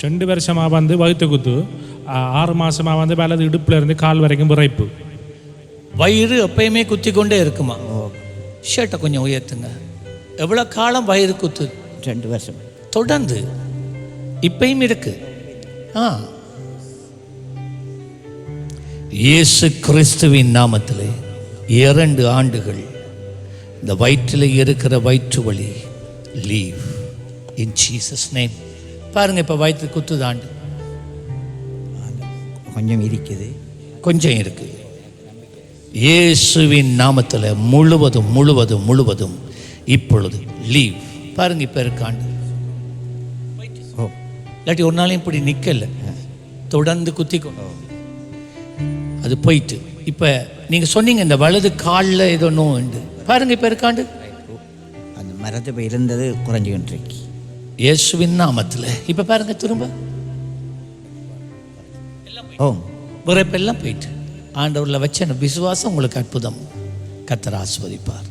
ரெண்டு வருஷமாக வந்து வகுத்து குத்து ஆ- ஆறு மாசமாக வந்து வலது இடுப்புல இருந்து கால் வரைக்கும் விரைப்பு வயிறு எப்பயுமே குத்தி கொண்டே இருக்குமா ஷர்ட்டை கொஞ்சம் உயர்த்துங்க எவ்வளோ காலம் வயிறு குத்து ரெண்டு வருஷம் தொடர்ந்து இப்பயும் இருக்கு ஆ இயேசு கிறிஸ்துவின் நாமத்திலே இரண்டு ஆண்டுகள் இந்த வயிற்றில் இருக்கிற வயிற்று வலி லீவ் இன் ஜீசஸ் நேம் பாருங்க இப்போ வயிற்று குத்துதாண்டு. கொஞ்சம் இருக்குது. கொஞ்சம் இருக்கு. இயேசுவின் நாமத்தில் முழுவதும் முழுவதும் முழுவதும் இப்பொழுது லீவ் பாருங்க இப்போ இருக்காண்டு ஓ. இல்லாட்டி ஒரு நாளையும் இப்படி நிற்கல தொடர்ந்து குத்திக்கும் அது போயிட்டு. இப்போ நீங்கள் சொன்னீங்க இந்த வலது காலில் ஏதோ நோண்டு பாருங்க இப்போ இருக்காண்டு அந்த மரத்து போய் இருந்தது குறைஞ்சி கொண்டிருக்கு. இயேசுவின் நாமத்தில். இப்போ பாருங்க திரும்ப. ஓ விரைப்பெல்லாம் போயிட்டு. ஆண்டவரில் வச்ச விசுவாசம் உங்களுக்கு அற்புதம். கத்தர் ஆஸ்வதிப்பார்